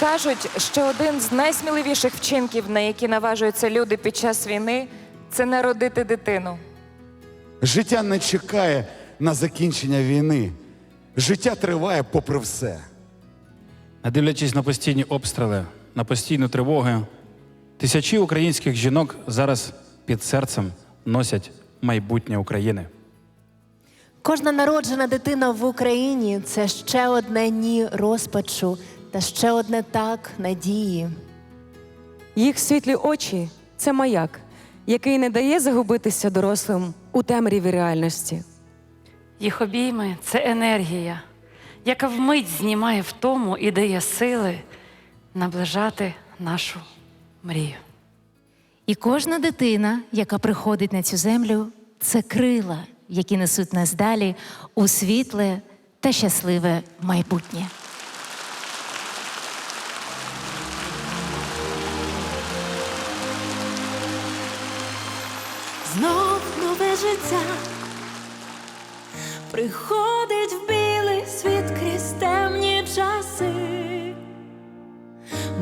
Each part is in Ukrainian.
Кажуть, що один з найсміливіших вчинків, на які наважуються люди під час війни, це народити дитину. Життя не чекає на закінчення війни. Життя триває попри все. Не дивлячись на постійні обстріли, на постійну тривогу, тисячі українських жінок зараз під серцем носять майбутнє України. Кожна народжена дитина в Україні це ще одне ні розпачу та ще одне так надії. Їх світлі очі це маяк, який не дає загубитися дорослим у темряві реальності. Їх обійми це енергія, яка вмить знімає втому і дає сили наближати нашу мрію. І кожна дитина, яка приходить на цю землю, це крила, які несуть нас далі у світле та щасливе майбутнє. Знов нове життя. Приходить в білий світ крізь темні часи,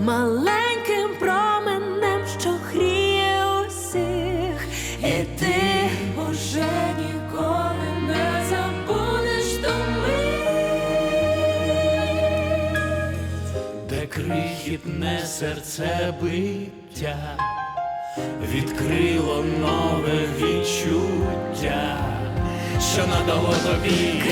маленьким променем, що гріє усіх, і ти, Боже, ніколи не забудеш ту мить. де крихітне серцебиття відкрило нове відчуття, що надало тобі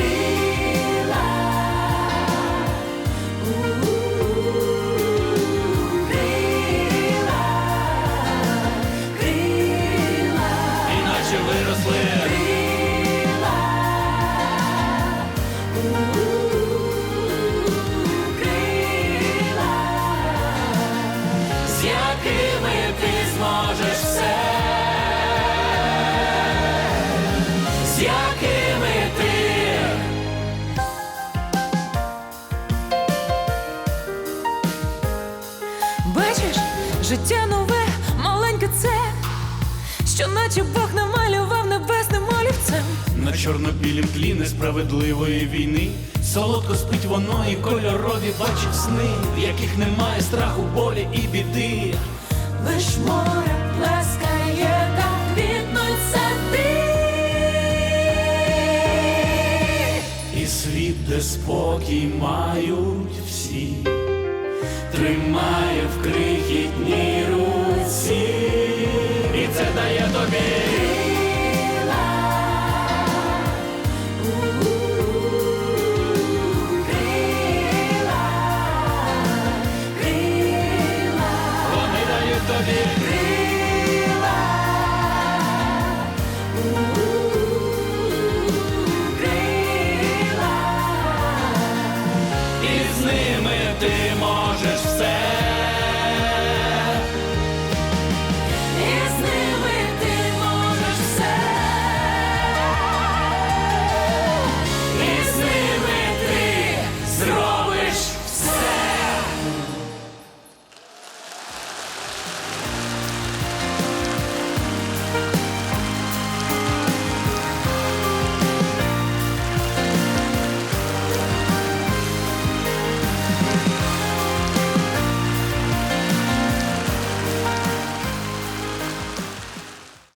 життя нове, маленьке це, що наче Бог намалював небесним олівцем. На чорно-білім тлі несправедливої війни Солодко спить воно і кольорові бачить сни, в яких немає страху, болі і біди. Лиш море плескає та квітнуть сади. І світ, де спокій мають всі, тримає в крихітній руці, і це дає тобі. Тобі. І